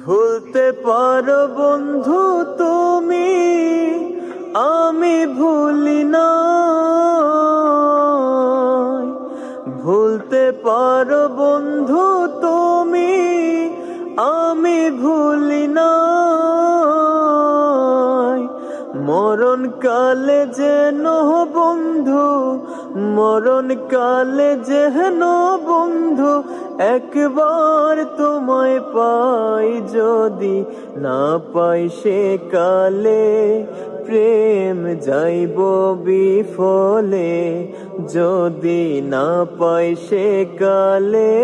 ভুলতে পারো বন্ধু তুমি আমি ভুলি না ভুলতে পারো বন্ধু তুমি আমি ভুলি না কালে যেন বন্ধু, মরণ কালে যেন বন্ধু, একবার তোমায় পাই যদি না পাই সে কালে। প্রেম যাইব বিফলে, যদি না পাই সে কালে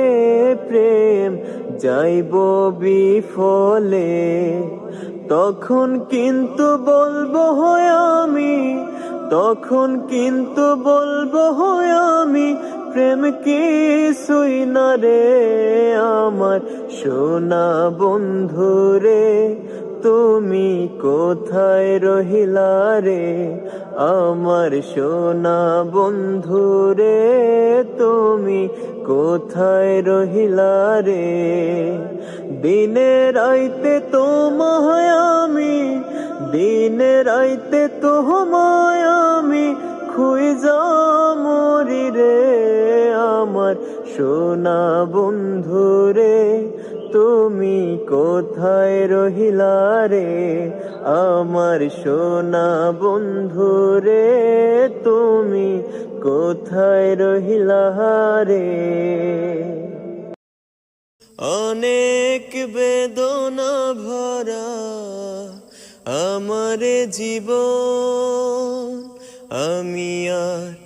প্রেম যাইব বিফলে। তখন কিন্তু বলব, হয় আমি, তখন কিন্তু বলব, হয় আমি, প্রেম কি সুই না রে আমার সোনা বন্ধু রে। তুমি কোথায় রহিলা রে? আমার সোনা বন্ধু রে, তুমি কোথায় রহিলা রে? দিনে রাইতে তোমায় আমি, দিনে রাইতে তোমায় আমি খুঁজা মরি রে, আমার সোনা বন্ধু রে, তুমি কোথায় রহিলা রে? আমার সোনা বন্ধু রে, তুমি কোথায় রহিলা রে? অনেক বেদনা ভরা আমার জীবন, আমি আর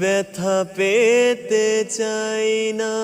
ব্যথা পেতে চাই না।